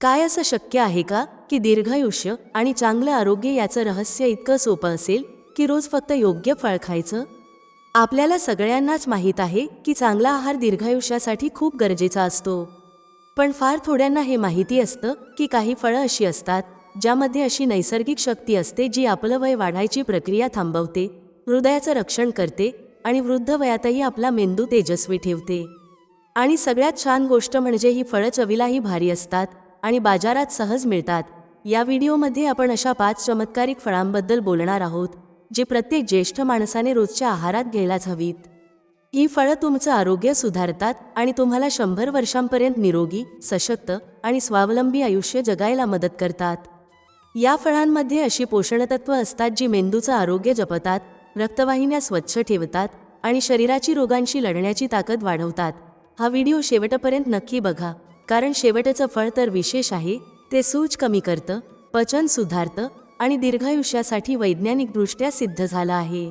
काय असं शक्य आहे का की दीर्घायुष्य आणि चांगलं आरोग्य याचं रहस्य इतकं सोपं असेल की रोज फक्त योग्य फळ खायचं? आपल्याला सगळ्यांनाच माहीत आहे की चांगला आहार दीर्घायुष्यासाठी खूप गरजेचा असतो. पण फार थोड्यांना हे माहिती असतं की काही फळं अशी असतात ज्यामध्ये अशी नैसर्गिक शक्ती असते जी आपलं वय वाढायची प्रक्रिया थांबवते हृदयाचं रक्षण करते आणि वृद्ध वयातही आपला मेंदू तेजस्वी ठेवते. आणि सगळ्यात छान गोष्ट म्हणजे ही फळं चवीलाही भारी असतात. आणि बाजारात सहज मिळतात. या व्हिडिओमध्ये आपण अशा पाच चमत्कारिक फळांबद्दल बोलणार आहोत जे प्रत्येक ज्येष्ठ माणसाने रोजच्या आहारात घ्यायलाच हवीत. ही फळं तुमचं आरोग्य सुधारतात आणि तुम्हाला शंभर वर्षांपर्यंत निरोगी सशक्त आणि स्वावलंबी आयुष्य जगायला मदत करतात. या फळांमध्ये अशी पोषणतत्व असतात जी मेंदूचं आरोग्य जपतात रक्तवाहिन्या स्वच्छ ठेवतात आणि शरीराची रोगांशी लढण्याची ताकद वाढवतात. हा व्हिडिओ शेवटपर्यंत नक्की बघा. कारण शेवटचं फळ तर विशेष आहे ते सूज कमी करतं पचन सुधारतं आणि दीर्घायुष्यासाठी वैज्ञानिकदृष्ट्या सिद्ध झालं आहे.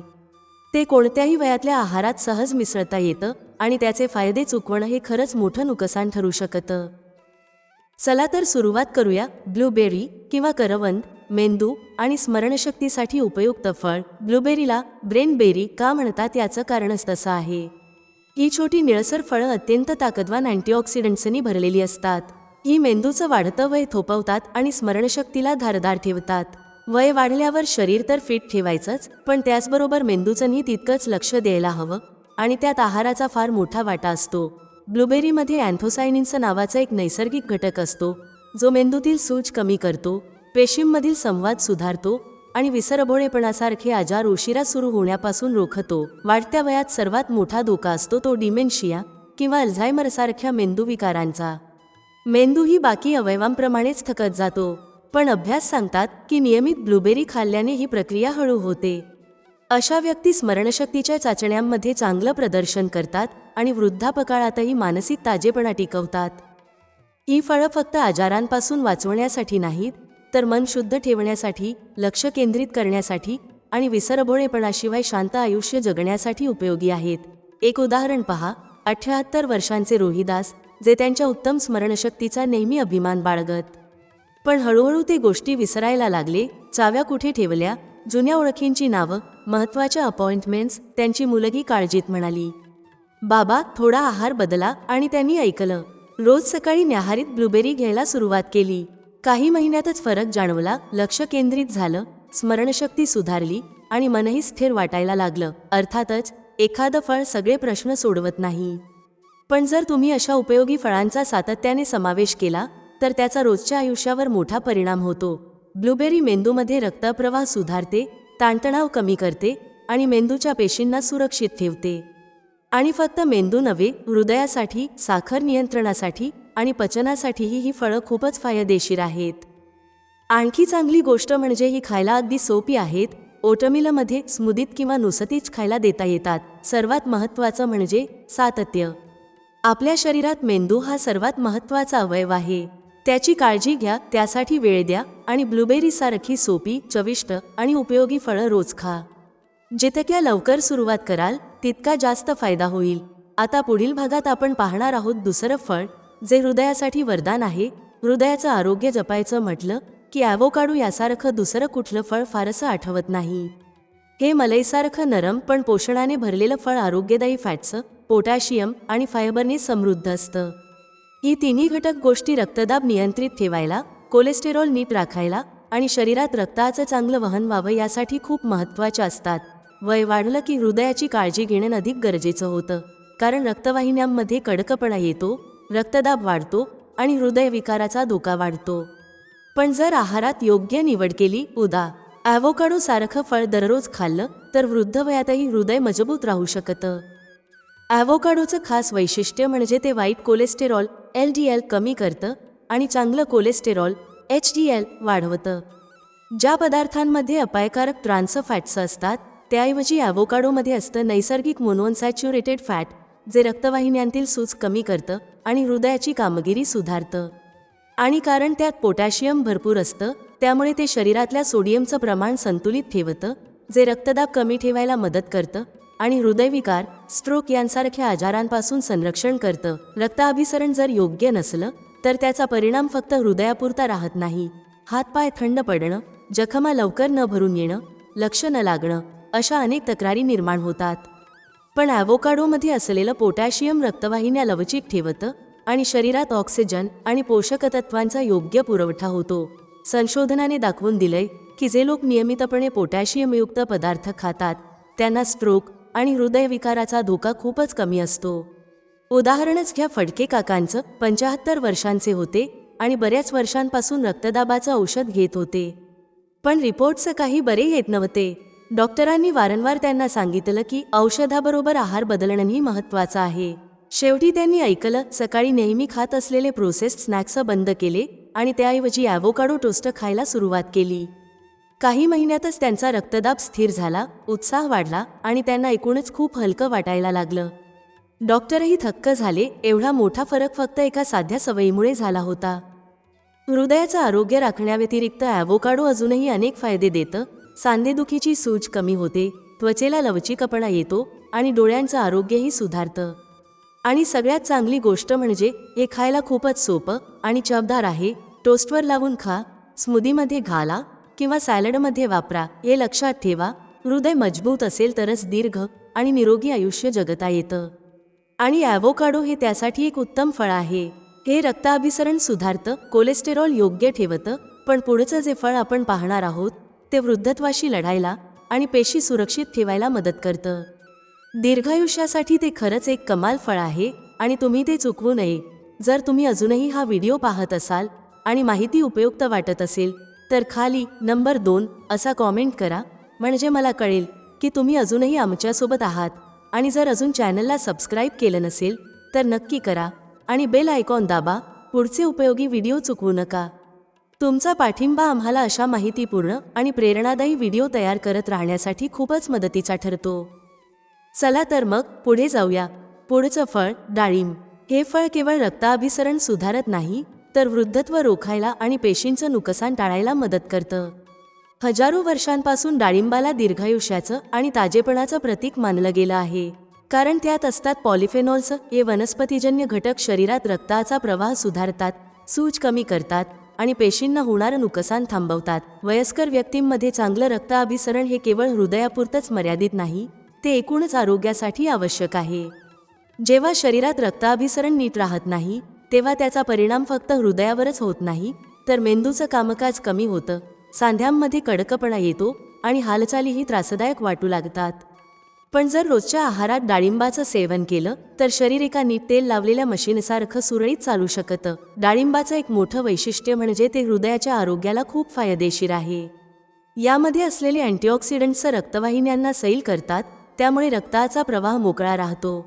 ते कोणत्याही वयातल्या आहारात सहज मिसळता येतं आणि त्याचे फायदे चुकवणं हे खरंच मोठं नुकसान ठरू शकतं. चला तर सुरुवात करूया ब्लूबेरी किंवा करवंद मेंदू आणि स्मरणशक्तीसाठी उपयुक्त फळ. ब्लूबेरीला ब्रेनबेरी का म्हणतात याचं कारणच तसं आहे. ही छोटी निळसर फळं अत्यंत ताकदवान अँटीऑक्सिडंट्सनी भरलेली असतात. ही मेंदूचं वाढतं वय थोपवतात आणि स्मरणशक्तीला धारदार ठेवतात. वय वाढल्यावर शरीर तर फिट ठेवायचंच पण त्याचबरोबर मेंदूचंही तितकंच लक्ष द्यायला हवं आणि त्यात आहाराचा फार मोठा वाटा असतो. ब्लूबेरीमध्ये अँथोसायनिनचं नावाचा एक नैसर्गिक घटक असतो जो मेंदूतील सूज कमी करतो पेशींमधील संवाद सुधारतो आणि विसरभोळेपणासारखे आजार उशिरा सुरू होण्यापासून रोखतो. वाढत्या वयात सर्वात मोठा धोका असतो तो डिमेन्शिया किंवा अल्झायमरसारख्या मेंदूविकारांचा. मेंदू ही बाकी अवयवांप्रमाणेच थकत जातो पण अभ्यास सांगतात की नियमित ब्लूबेरी खाल्ल्याने ही प्रक्रिया हळू होते. अशा व्यक्ती स्मरणशक्तीच्या चाचण्यांमध्ये चांगलं प्रदर्शन करतात आणि वृद्धापकाळातही मानसिक ताजेपणा टिकवतात. ही फळं फक्त आजारांपासून वाचवण्यासाठी नाहीत तर मन शुद्ध ठेवण्यासाठी लक्ष केंद्रित करण्यासाठी आणि विसरभोळेपणाशिवाय शांत आयुष्य जगण्यासाठी उपयोगी आहेत. एक उदाहरण पहा. अठ्याहत्तर वर्षांचे रोहिदास जे त्यांच्या उत्तम स्मरणशक्तीचा नेहमी अभिमान बाळगत. पण हळूहळू ते गोष्टी विसरायला लागले चाव्या कुठे ठेवल्या जुन्या ओळखींची नावं महत्त्वाच्या अपॉइंटमेंट्स त्यांची मुलगी काळजीत म्हणाली. बाबा थोडा आहार बदला आणि त्यांनी ऐकलं. रोज सकाळी न्याहारीत ब्लूबेरी घ्यायला सुरुवात केली. काही महिन्यातच फरक जाणवला लक्ष केंद्रित झालं स्मरणशक्ती सुधारली आणि मनही स्थिर वाटायला लागलं. अर्थातच एखादं फळ सगळे प्रश्न सोडवत नाही. पण जर तुम्ही अशा उपयोगी फळांचा सातत्याने समावेश केला तर त्याचा रोजच्या आयुष्यावर मोठा परिणाम होतो. ब्लूबेरी मेंदूमध्ये रक्तप्रवाह सुधारते ताणतणाव कमी करते आणि मेंदूच्या पेशींना सुरक्षित ठेवते. आणि फक्त मेंदू नव्हे हृदयासाठी साखर नियंत्रणासाठी आणि पचनासाठीही ही फळं खूपच फायदेशीर आहेत. आणखी चांगली गोष्ट म्हणजे ही खायला अगदी सोपी आहेत. ओटमिलमध्ये स्मुदीत किंवा नुसतीच खायला देता येतात. सर्वात महत्त्वाचं म्हणजे सातत्य. आपल्या शरीरात मेंदू हा सर्वात महत्त्वाचा अवयव आहे. त्याची काळजी घ्या त्यासाठी वेळ द्या आणि ब्लूबेरीसारखी सोपी चविष्ट आणि उपयोगी फळं रोज खा. जितक्या लवकर सुरुवात कराल तितका जास्त फायदा होईल. आता पुढील भागात आपण पाहणार आहोत दुसरं फळ. जे हृदयासाठी वरदान आहे हृदयाचं आरोग्य जपायचं म्हटलं की ॲवोकाडो यासारखं दुसरं कुठलं फळ फारसं आठवत नाही. हे मलईसारखं नरम पण पोषणाने भरलेलं फळ आरोग्यदायी फॅट्सं पोटॅशियम आणि फायबरने समृद्ध असतं. ही तिन्ही घटक गोष्टी रक्तदाब नियंत्रित ठेवायला कोलेस्टेरॉल नीट राखायला आणि शरीरात रक्ताचं चांगलं वहन व्हावं यासाठी खूप महत्त्वाच्या असतात. वय वाढलं की हृदयाची काळजी घेणं अधिक गरजेचं होतं कारण रक्तवाहिन्यांमध्ये कडकपणा येतो रक्तदाब वाढतो आणि हृदयविकाराचा धोका वाढतो. पण जर आहारात योग्य निवड केली उदा. ॲव्होकाडो सारखं फळ दररोज खाल्लं तर वृद्ध वयातही हृदय मजबूत राहू शकतं. ॲव्होकाडोचं खास वैशिष्ट्य म्हणजे ते वाईट कोलेस्टेरॉल एल डी एल कमी करतं आणि चांगलं कोलेस्टेरॉल एच डी एल वाढवतं. ज्या पदार्थांमध्ये अपायकारक ट्रान्स फॅट्स असतात त्याऐवजी ॲव्होकाडोमध्ये असतं नैसर्गिक मोनोअनसॅच्युरेटेड फॅट जे रक्तवाहिन्यांतील सूज कमी करतं आणि हृदयाची कामगिरी सुधारतं. आणि कारण त्यात पोटॅशियम भरपूर असतं त्यामुळे ते शरीरातल्या सोडियमचं प्रमाण संतुलित ठेवतं जे रक्तदाब कमी ठेवायला मदत करतं आणि हृदयविकार स्ट्रोक यांसारख्या आजारांपासून संरक्षण करतं. रक्ताभिसरण जर योग्य नसलं तर त्याचा परिणाम फक्त हृदयापुरता राहत नाही. हातपाय थंड पडणं जखमा लवकर न भरून येणं लक्ष न लागणं अशा अनेक तक्रारी निर्माण होतात. पण ॲव्होकाडोमध्ये असलेलं पोटॅशियम रक्तवाहिन्या लवचिक ठेवतं आणि शरीरात ऑक्सिजन आणि पोषक तत्वांचा योग्य पुरवठा होतो. संशोधनाने दाखवून दिलंय की जे लोक नियमितपणे पोटॅशियमयुक्त पदार्थ खातात त्यांना स्ट्रोक आणि हृदयविकाराचा धोका खूपच कमी असतो. उदाहरणच घ्या फडके काकांचं पंचाहत्तर वर्षांचे होते आणि बऱ्याच वर्षांपासून रक्तदाबाचं औषध घेत होते. पण रिपोर्टचं काही बरे येत नव्हते. डॉक्टरांनी वारंवार त्यांना सांगितलं की औषधाबरोबर आहार बदलणंही महत्त्वाचं आहे. शेवटी त्यांनी ऐकलं सकाळी नेहमी खात असलेले प्रोसेस्ड स्नॅक्स बंद केले आणि त्याऐवजी ॲव्होकाडो टोस्ट खायला सुरुवात केली. काही महिन्यातच त्यांचा रक्तदाब स्थिर झाला उत्साह वाढला आणि त्यांना एकूणच खूप हलकं वाटायला लागलं. डॉक्टरही थक्क झाले एवढा मोठा फरक फक्त एका साध्या सवयीमुळे झाला होता. हृदयाचं आरोग्य राखण्याव्यतिरिक्त ॲव्होकाडो अजूनही अनेक फायदे देतं सांधेदुखीची सूज कमी होते त्वचेला लवचिकपणा येतो आणि डोळ्यांचं आरोग्यही सुधारतं. आणि सगळ्यात चांगली गोष्ट म्हणजे हे खायला खूपच सोपं आणि चवदार आहे. टोस्टवर लावून खा स्मूदीमध्ये घाला किंवा सॅलडमध्ये वापरा हे लक्षात ठेवा. हृदय मजबूत असेल तरच दीर्घ आणि निरोगी आयुष्य जगता येतं. आणि ॲव्होकाडो हे त्यासाठी एक उत्तम फळ आहे. हे रक्ताभिसरण सुधारतं कोलेस्टेरॉल योग्य ठेवतं पण पुढचं जे फळ आपण पाहणार आहोत ते वृद्धत्वाशी लढायला आणि पेशी सुरक्षित ठेवायला मदत करतं. दीर्घायुष्यासाठी ते खरंच एक कमाल फळ आहे आणि तुम्ही ते चुकवू नये. जर तुम्ही अजूनही हा व्हिडिओ पाहत असाल आणि माहिती उपयुक्त वाटत असेल तर खाली नंबर दोन असा कॉमेंट करा. म्हणजे मला कळेल की तुम्ही अजूनही आमच्यासोबत आहात आणि जर अजून चॅनलला सबस्क्राईब केलं नसेल तर नक्की करा आणि बेल आयकॉन दाबा. पुढचे उपयोगी व्हिडिओ चुकवू नका. तुमचा पाठिंबा आम्हाला अशा माहितीपूर्ण आणि प्रेरणादायी व्हिडिओ तयार करत राहण्यासाठी खूपच मदतीचा ठरतो. चला तर मग पुढे जाऊया. पुढचं फळ डाळिंब. हे फळ केवळ रक्ताभिसरण सुधारत नाही तर वृद्धत्व रोखायला आणि पेशींचं नुकसान टाळायला मदत करतं. हजारो वर्षांपासून डाळिंबाला दीर्घायुष्याचं आणि ताजेपणाचं प्रतीक मानलं गेलं आहे. कारण त्यात असतात पॉलिफेनॉल्स हे वनस्पतीजन्य घटक शरीरात रक्ताचा प्रवाह सुधारतात सूज कमी करतात आणि पेशींना होणारं नुकसान थांबवतात. वयस्कर व्यक्तींमध्ये चांगलं रक्ताभिसरण हे केवळ हृदयापुरतंच मर्यादित नाही ते एकूणच आरोग्यासाठी आवश्यक आहे. जेव्हा शरीरात रक्ताभिसरण नीट राहत नाही तेव्हा त्याचा परिणाम फक्त हृदयावरच होत नाही तर मेंदूचं कामकाज कमी होतं. सांध्यांमध्ये कडकपणा येतो आणि हालचालीही त्रासदायक वाटू लागतात. पण जर रोजच्या आहारात डाळिंबाचं सेवन केलं तर शरीर एका नीट तेल लावलेल्या मशीनसारखं सुरळीत चालू शकतं. डाळिंबाचं एक मोठं वैशिष्ट्य म्हणजे ते हृदयाच्या आरोग्याला खूप फायदेशीर आहे. यामध्ये असलेले अँटीऑक्सिडंट्स रक्तवाहिन्यांना सैल करतात त्यामुळे रक्ताचा प्रवाह मोकळा राहतो.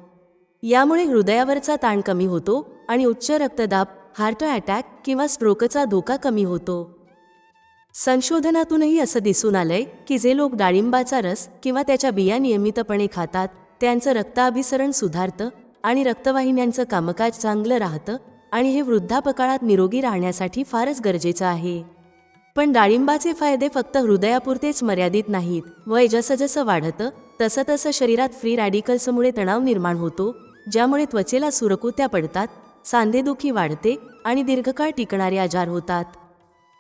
यामुळे हृदयावरचा ताण कमी होतो आणि उच्च रक्तदाब हार्ट अटॅक किंवा स्ट्रोकचा धोका कमी होतो. संशोधनातूनही असं दिसून आलंय की जे लोक डाळिंबाचा रस किंवा त्याच्या बिया नियमितपणे खातात त्यांचं रक्ताभिसरण सुधारतं आणि रक्तवाहिन्यांचं कामकाज चांगलं राहतं आणि हे वृद्धापकाळात निरोगी राहण्यासाठी फारच गरजेचं आहे. पण डाळिंबाचे फायदे फक्त हृदयापुरतेच मर्यादित नाहीत. वय जसं जसं वाढतं तसं तसं शरीरात फ्री रॅडिकल्समुळे तणाव निर्माण होतो ज्यामुळे त्वचेला सुरकुत्या पडतात सांधेदुखी वाढते आणि दीर्घकाळ टिकणारे आजार होतात.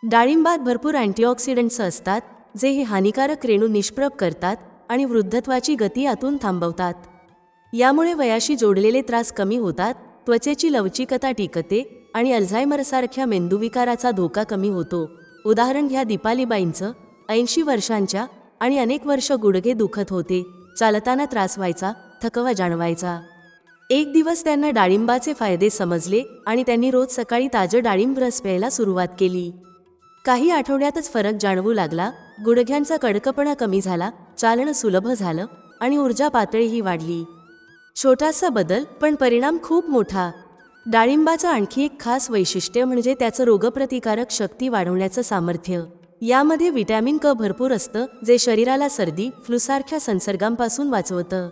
डाळिंबात भरपूर अँटीऑक्सिडंट्स असतात जे हे हानिकारक रेणू निष्प्रभ करतात आणि वृद्धत्वाची गती आतून थांबवतात. यामुळे वयाशी जोडलेले त्रास कमी होतात त्वचेची लवचिकता टिकते आणि अल्झायमरसारख्या मेंदूविकाराचा धोका कमी होतो. उदाहरण घ्या दीपालीबाईंचं ऐंशी वर्षांच्या आणि अनेक वर्ष गुडघे दुखत होते. चालताना त्रास व्हायचा थकवा जाणवायचा. एक दिवस त्यांना डाळिंबाचे फायदे समजले आणि त्यांनी रोज सकाळी ताजं डाळिंब रस प्यायला सुरुवात केली. काही आठवड्यातच फरक जाणवू लागला. गुडघ्यांचा कडकपणा कमी झाला चालणं सुलभ झालं आणि ऊर्जा पातळीही वाढली. छोटासा बदल पण परिणाम खूप मोठा. डाळिंबाचं आणखी एक खास वैशिष्ट्य म्हणजे त्याचं रोगप्रतिकारक शक्ती वाढवण्याचं सामर्थ्य. यामध्ये विटॅमिन क भरपूर असतं जे शरीराला सर्दी फ्लूसारख्या संसर्गांपासून वाचवतं.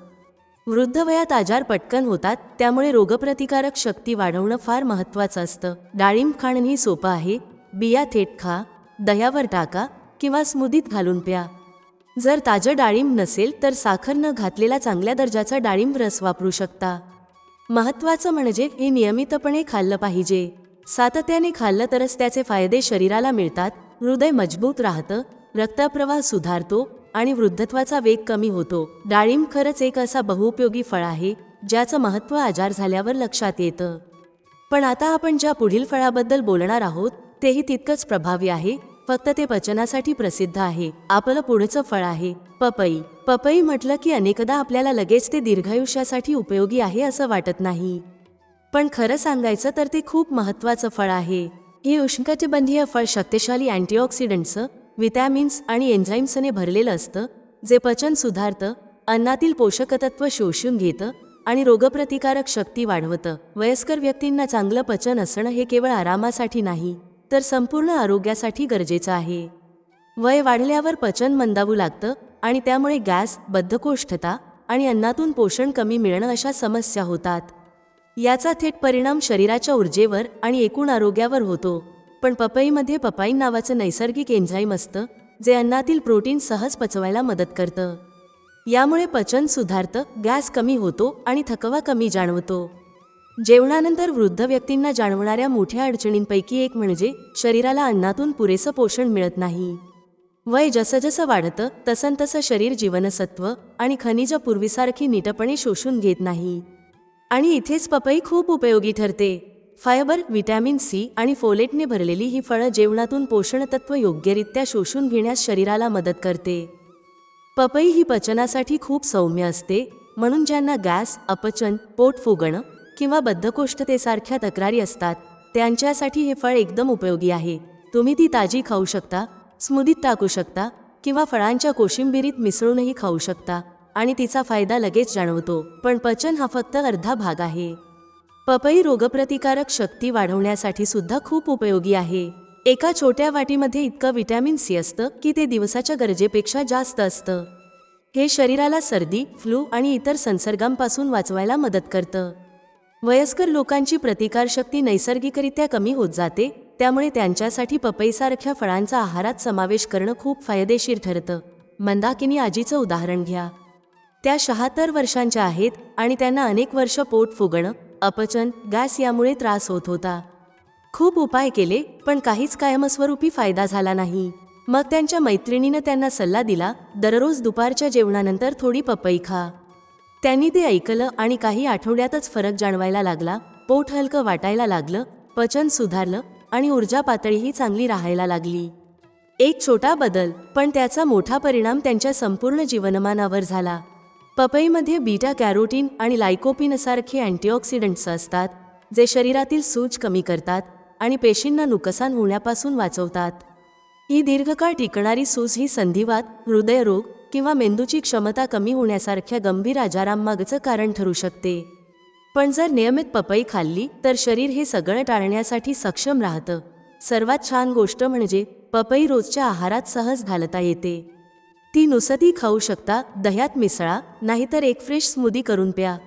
वृद्ध वयात आजार पटकन होतात त्यामुळे रोगप्रतिकारक शक्ती वाढवणं फार महत्त्वाचं असतं. डाळिंब खाणंही सोपं आहे बिया थेट खा दह्यावर टाका किंवा स्मूदीत घालून प्या. जर ताजं डाळिंब नसेल तर साखर न घातलेला चांगल्या दर्जाचा डाळिंब रस वापरू शकता. महत्त्वाचं म्हणजे हे नियमितपणे खाल्लं पाहिजे. सातत्याने खाल्लं तरच त्याचे फायदे शरीराला मिळतात हृदय मजबूत राहतं रक्तप्रवाह सुधारतो आणि वृद्धत्वाचा वेग कमी होतो. डाळिंब खरंच एक असा बहुउपयोगी फळ आहे ज्याचं महत्त्व आजार झाल्यावर लक्षात येतं. पण आता आपण ज्या पुढील फळाबद्दल बोलणार आहोत तेही तितकंच प्रभावी आहे. फक्त ते पचनासाठी प्रसिद्ध आहे. आपलं पुढचं फळ आहे. पपई. पपई म्हटलं की अनेकदा आपल्याला लगेच ते दीर्घायुष्यासाठी उपयोगी आहे असं वाटत नाही. पण खरं सांगायचं तर ते खूप महत्त्वाचं फळ आहे. हे उष्णकटिबंधीय फळ शक्तिशाली अँटीऑक्सिडंट्स विटॅमिन्स आणि एन्झाईम्सने भरलेलं असतं जे पचन सुधारतं अन्नातील पोषकतत्व शोषून घेतं आणि रोगप्रतिकारक शक्ती वाढवतं. वयस्कर व्यक्तींना चांगलं पचन असणं हे केवळ आरामासाठी नाही. तर संपूर्ण आरोग्यासाठी गरजेचं आहे. वय वाढल्यावर पचन मंदावू लागतं आणि त्यामुळे गॅस बद्धकोष्ठता आणि अन्नातून पोषण कमी मिळणं अशा समस्या होतात. याचा थेट परिणाम शरीराच्या ऊर्जेवर आणि एकूण आरोग्यावर होतो. पण पपईमध्ये पपाईन नावाचं नैसर्गिक एन्झाईम असतं जे अन्नातील प्रोटीन सहज पचवायला मदत करतं. यामुळे पचन सुधारतं गॅस कमी होतो आणि थकवा कमी जाणवतो. जेवणानंतर वृद्ध व्यक्तींना जाणवणाऱ्या मोठ्या अडचणींपैकी एक म्हणजे शरीराला अन्नातून पुरेसं पोषण मिळत नाही. वय जसं जसं वाढतं तसं तसं शरीर जीवनसत्व आणि खनिज पूर्वीसारखी नीटपणे शोषून घेत नाही. आणि इथेच पपई खूप उपयोगी ठरते. फायबर व्हिटॅमिन सी आणि फोलेटने भरलेली ही फळं जेवणातून पोषणतत्व योग्यरित्या शोषून घेण्यास शरीराला मदत करते. पपई ही पचनासाठी खूप सौम्य असते म्हणून ज्यांना गॅस अपचन पोट फुगणं किंवा बद्धकोष्ठतेसारख्या तक्रारी असतात त्यांच्यासाठी हे फळ एकदम उपयोगी आहे. तुम्ही ती ताजी खाऊ शकता स्मूदीत टाकू शकता किंवा फळांच्या कोशिंबिरीत मिसळूनही खाऊ शकता आणि तिचा फायदा लगेच जाणवतो. पण पचन हा फक्त अर्धा भाग आहे. पपई रोगप्रतिकारक शक्ती वाढवण्यासाठी सुद्धा खूप उपयोगी आहे. एका छोट्या वाटीमध्ये इतकं विटॅमिन सी असतं की ते दिवसाच्या गरजेपेक्षा जास्त असतं. हे शरीराला सर्दी फ्लू आणि इतर संसर्गांपासून वाचवायला मदत करतं. वयस्कर लोकांची प्रतिकारशक्ती नैसर्गिकरित्या कमी होत जाते त्यामुळे त्यांच्यासाठी पपईसारख्या फळांचा आहारात समावेश करणं खूप फायदेशीर ठरतं. मंदाकिनी आजीचं उदाहरण घ्या. त्या शहात्तर वर्षांच्या आहेत आणि त्यांना अनेक वर्ष पोट फुगणं अपचन गॅस यामुळे त्रास होत होता. खूप उपाय केले पण काहीच कायमस्वरूपी फायदा झाला नाही. मग त्यांच्या मैत्रिणीनं त्यांना सल्ला दिला दररोज दुपारच्या जेवणानंतर थोडी पपई खा. त्यांनी ते ऐकलं आणि काही आठवड्यातच फरक जाणवायला लागला पोट हलकं वाटायला लागलं पचन सुधारलं आणि ऊर्जा पातळीही चांगली राहायला लागली. एक छोटा बदल पण त्याचा मोठा परिणाम त्यांच्या संपूर्ण जीवनमानावर झाला. पपईमध्ये बीटा कॅरोटीन आणि लायकोपिनसारखे अँटीऑक्सिडंट्स असतात जे शरीरातील सूज कमी करतात आणि पेशींना नुकसान होण्यापासून वाचवतात. ही दीर्घकाळ टिकणारी सूज ही संधिवात हृदयरोग किंवा मेंदूची क्षमता कमी होण्यासारख्या गंभीर आजारांमागचं कारण ठरू शकते. पण जर नियमित पपई खाल्ली तर शरीर हे सगळं टाळण्यासाठी सक्षम राहतं. सर्वात छान गोष्ट म्हणजे पपई रोजच्या आहारात सहज घालता येते. ती नुसती खाऊ शकता दह्यात मिसळा नाहीतर एक फ्रेश स्मूदी करून प्या.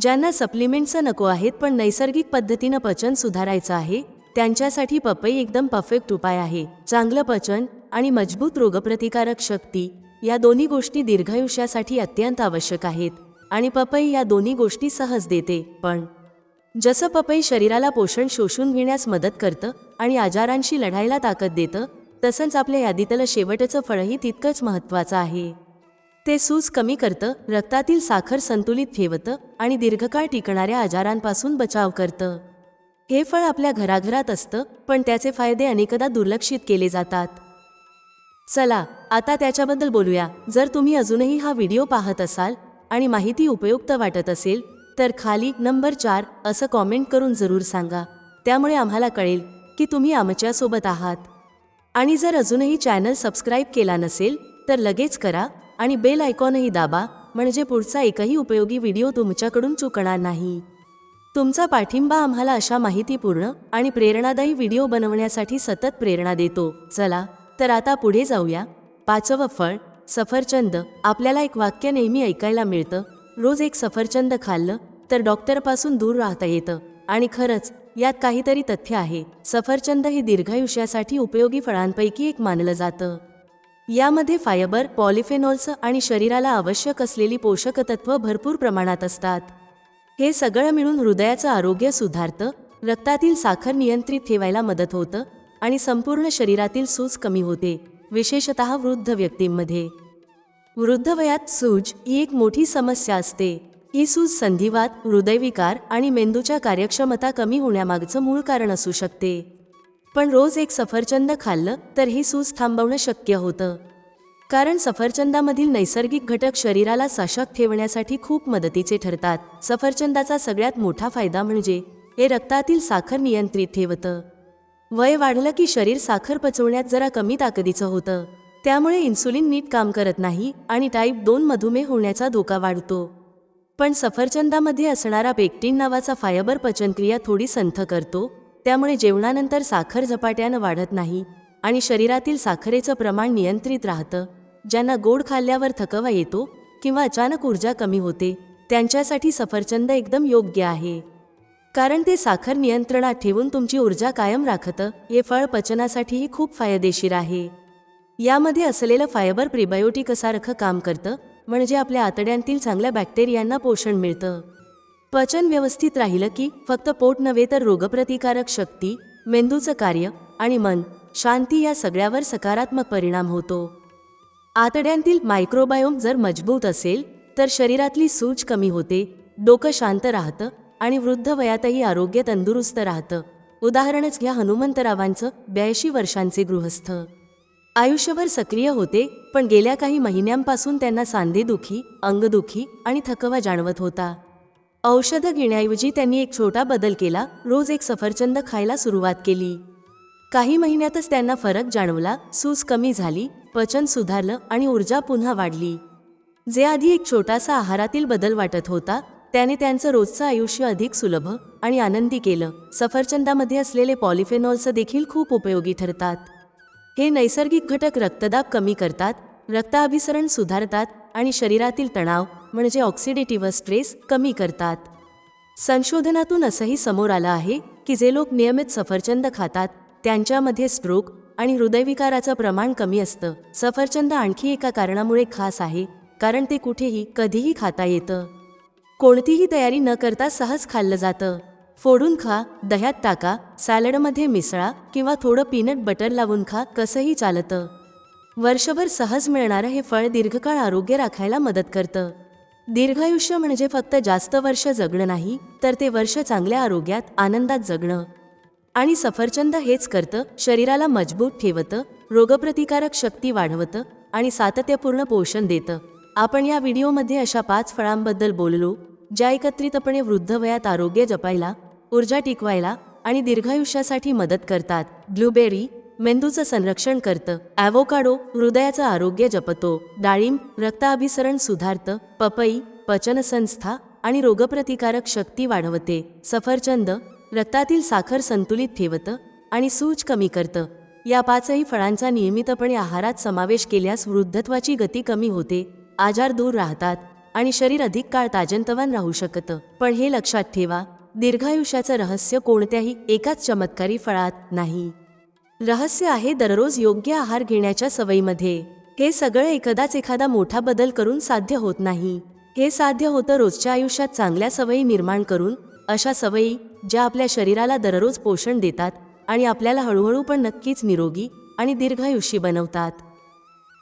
ज्यांना सप्लिमेंट्सचं नको आहेत पण नैसर्गिक पद्धतीनं पचन सुधारायचं आहे त्यांच्यासाठी पपई एकदम परफेक्ट उपाय आहे. चांगलं पचन आणि मजबूत रोगप्रतिकारक शक्ती या दोन्ही गोष्टी दीर्घायुष्यासाठी अत्यंत आवश्यक आहेत आणि पपई या दोन्ही गोष्टी सहज देते. पण जसं पपई शरीराला पोषण शोषून घेण्यास मदत करतं आणि आजारांशी लढायला ताकद देतं तसंच आपल्या यादीतलं शेवटचं फळही तितकंच महत्त्वाचं आहे. ते सूज कमी करतं रक्तातील साखर संतुलित ठेवतं आणि दीर्घकाळ टिकणाऱ्या आजारांपासून बचाव करतं. हे फळ आपल्या घराघरात असतं पण त्याचे फायदे अनेकदा दुर्लक्षित केले जातात. चला आता त्याच्याबद्दल बोलूया. जर तुम्ही अजूनही हा व्हिडिओ पाहत असाल आणि माहिती उपयुक्त वाटत असेल तर खाली नंबर चार असं कॉमेंट करून जरूर सांगा. त्यामुळे आम्हाला कळेल की तुम्ही आमच्यासोबत आहात. आणि जर अजूनही चॅनल सबस्क्राईब केला नसेल तर लगेच करा आणि बेल आयकॉनही दाबा म्हणजे पुढचा एकही उपयोगी व्हिडिओ तुमच्याकडून चुकणार नाही. तुमचा पाठिंबा आम्हाला अशा माहितीपूर्ण आणि प्रेरणादायी व्हिडिओ बनवण्यासाठी सतत प्रेरणा देतो. चला तर आता पुढे जाऊया. पाचवं फळ सफरचंद. आपल्याला एक वाक्य नेहमी ऐकायला मिळतं. रोज एक सफरचंद खाल्लं तर डॉक्टरपासून दूर राहता येतं. आणि खरंच यात काहीतरी तथ्य आहे. सफरचंद हे दीर्घायुष्यासाठी उपयोगी फळांपैकी एक मानलं जातं. यामध्ये फायबर पॉलिफेनॉल्स आणि शरीराला आवश्यक असलेली पोषक तत्व भरपूर प्रमाणात असतात. हे सगळं मिळून हृदयाचं आरोग्य सुधारतं रक्तातील साखर नियंत्रित ठेवायला मदत होतं आणि संपूर्ण शरीरातील सूज कमी होते विशेषत वृद्ध व्यक्तींमध्ये. वृद्ध वयात सूज ही एक मोठी समस्या असते. ही सूज संधिवात हृदयविकार आणि मेंदूच्या कार्यक्षमता कमी होण्यामागचं मूळ कारण असू शकते. पण रोज एक सफरचंद खाल्लं तर ही सूज थांबवणं शक्य होतं. कारण सफरचंदामधील नैसर्गिक घटक शरीराला सशक्त ठेवण्यासाठी खूप मदतीचे ठरतात. सफरचंदाचा सगळ्यात मोठा फायदा म्हणजे हे रक्तातील साखर नियंत्रित ठेवतं. वय वाढलं की शरीर साखर पचवण्यात जरा कमी ताकदीचं होतं. त्यामुळे इन्सुलिन नीट काम करत नाही आणि टाईप दोन मधुमेह होण्याचा धोका वाढतो. पण सफरचंदामध्ये असणारा पेक्टिन नावाचा फायबर पचनक्रिया थोडी संथ करतो त्यामुळे जेवणानंतर साखर झपाट्यानं वाढत नाही आणि शरीरातील साखरेचं प्रमाण नियंत्रित राहतं ज्यांना गोड खाल्ल्यावर थकवा येतो किंवा अचानक ऊर्जा कमी होते त्यांच्यासाठी सफरचंद एकदम योग्य आहे. कारण ते साखर नियंत्रणात ठेवून तुमची ऊर्जा कायम राखतं. हे फळ पचनासाठीही खूप फायदेशीर आहे. यामध्ये असलेलं फायबर प्रिबायोटिकसारखं काम करतं म्हणजे आपल्या आतड्यांतील चांगल्या बॅक्टेरियांना पोषण मिळतं. पचन व्यवस्थित राहिलं की फक्त पोट नव्हे तर रोगप्रतिकारक शक्ती मेंदूचं कार्य आणि मन शांती या सगळ्यावर सकारात्मक परिणाम होतो. आतड्यांतील मायक्रोबायोम जर मजबूत असेल तर शरीरातली सूज कमी होते डोकं शांत राहतं आणि वृद्ध वयातही आरोग्य तंदुरुस्त राहतं. उदाहरणच घ्या हनुमंतरावांचं ब्याऐंशी वर्षांचे गृहस्थ. आयुष्यभर सक्रिय होते पण गेल्या काही महिन्यांपासून त्यांना सांधेदुखी अंगदुखी आणि थकवा जाणवत होता. औषधं घेण्याऐवजी त्यांनी एक छोटा बदल केला रोज एक सफरचंद खायला सुरुवात केली. काही महिन्यातच त्यांना फरक जाणवला सूज कमी झाली पचन सुधारलं आणि ऊर्जा पुन्हा वाढली. जे आधी एक छोटासा आहारातील बदल वाटत होता त्याने त्यांचं रोजचं आयुष्य अधिक सुलभ आणि आनंदी केलं. सफरचंदामध्ये असलेले पॉलिफेनॉल्स देखील खूप उपयोगी ठरतात. हे नैसर्गिक घटक रक्तदाब कमी करतात रक्ताभिसरण सुधारतात आणि शरीरातील तणाव म्हणजे ऑक्सिडेटिव्ह स्ट्रेस कमी करतात. संशोधनातून असंही समोर आलं आहे की जे लोक नियमित सफरचंद खातात त्यांच्यामध्ये स्ट्रोक आणि हृदयविकाराचं प्रमाण कमी असतं. सफरचंद आणखी एका कारणामुळे खास आहे कारण ते कुठेही कधीही खाता येतं. कोणतीही तयारी न करता सहज खाल्लं जातं. फोडून खा दह्यात टाका सॅलडमध्ये मिसळा किंवा थोडं पीनट बटर लावून खा कसंही चालतं. वर्षभर सहज मिळणारं हे फळ दीर्घकाळ आरोग्य राखायला मदत करतं. दीर्घायुष्य म्हणजे फक्त जास्त वर्ष जगणं नाही तर ते वर्ष चांगल्या आरोग्यात आनंदात जगणं. आणि सफरचंद हेच करतं शरीराला मजबूत ठेवतं रोगप्रतिकारक शक्ती वाढवतं आणि सातत्यपूर्ण पोषण देतं. आपण या व्हिडिओमध्ये अशा पाच फळांबद्दल बोललो ज्या एकत्रितपणे वृद्ध वयात आरोग्य जपायला ऊर्जा टिकवायला आणि दीर्घायुष्यासाठी मदत करतात. ब्लूबेरी मेंदूचं संरक्षण करतं. ॲव्होकाडो हृदयाचं आरोग्य जपतो. डाळिंब रक्ताभिसरण सुधारतं. पपई पचनसंस्था आणि रोगप्रतिकारक शक्ती वाढवते. सफरचंद रक्तातील साखर संतुलित ठेवतं आणि सूज कमी करतं. या पाचही फळांचा नियमितपणे आहारात समावेश केल्यास वृद्धत्वाची गती कमी होते. आजार दूर राहतात आणि शरीर अधिक काळ ताजंतवान राहू शकतं. पण हे लक्षात ठेवा दीर्घायुष्याचं रहस्य कोणत्याही एकाच चमत्कारी फळात नाही. रहस्य आहे दररोज योग्य आहार घेण्याच्या सवयीमध्ये. हे सगळं एकदाच एखादा मोठा बदल करून साध्य होत नाही. हे साध्य होतं रोजच्या आयुष्यात चांगल्या सवयी निर्माण करून अशा सवयी ज्या आपल्या शरीराला दररोज पोषण देतात आणि आपल्याला हळूहळू पण नक्कीच निरोगी आणि दीर्घायुषी बनवतात.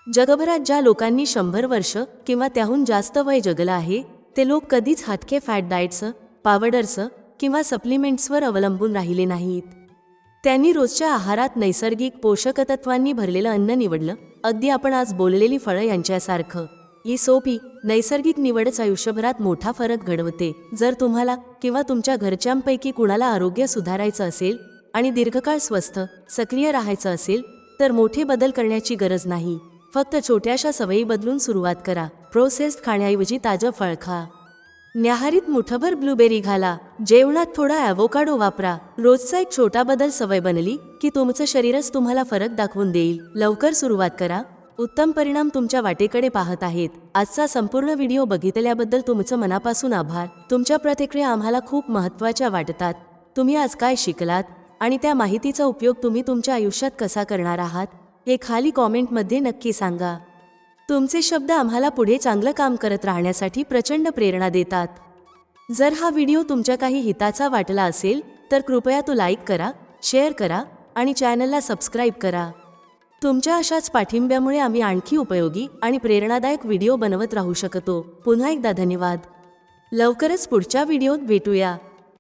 जगभरात ज्या लोकांनी शंभर वर्ष किंवा त्याहून जास्त वय जगलं आहे ते लोक कधीच हटके फॅट डाएटचं पावडरचं किंवा सप्लिमेंट्सवर अवलंबून राहिले नाहीत. त्यांनी रोजच्या आहारात नैसर्गिक पोषकतत्वांनी भरलेलं अन्न निवडलं अगदी आपण आज बोललेली फळं यांच्यासारखं. ही सोपी नैसर्गिक निवडच आयुष्यभरात मोठा फरक घडवते. जर तुम्हाला किंवा तुमच्या घरच्यांपैकी कुणाला आरोग्य सुधारायचं असेल आणि दीर्घकाळ स्वस्थ सक्रिय राहायचं असेल तर मोठे बदल करण्याची गरज नाही. फक्त छोट्याशा सवयी बदलून सुरुवात करा. प्रोसेस्ड खाण्याऐवजी ताजं फळ खा. न्याहारीत मुठभर ब्लूबेरी घाला. जेवणात थोडा ॲव्होकाडो वापरा. रोजचा एक छोटा बदल सवय बनली की तुमचं शरीरच तुम्हाला फरक दाखवून देईल. लवकर सुरुवात करा. उत्तम परिणाम तुमच्या वाटेकडे पाहत आहेत. आजचा संपूर्ण व्हिडिओ बघितल्याबद्दल तुमचं मनापासून आभार. तुमच्या प्रतिक्रिया आम्हाला खूप महत्त्वाच्या वाटतात. तुम्ही आज काय शिकलात? आणि त्या माहितीचा उपयोग तुम्ही तुमच्या आयुष्यात कसा करणार आहात? हे खाली कॉमेंटमध्ये नक्की सांगा. तुमचे शब्द आम्हाला पुढे चांगलं काम करत राहण्यासाठी प्रचंड प्रेरणा देतात. जर हा व्हिडिओ तुमच्या काही हिताचा वाटला असेल तर कृपया तो लाईक करा शेअर करा आणि चॅनलला सबस्क्राईब करा. तुमच्या अशाच पाठिंब्यामुळे आम्ही आणखी उपयोगी आणि प्रेरणादायक व्हिडिओ बनवत राहू शकतो. पुन्हा एकदा धन्यवाद. लवकरच पुढच्या व्हिडिओत भेटूया.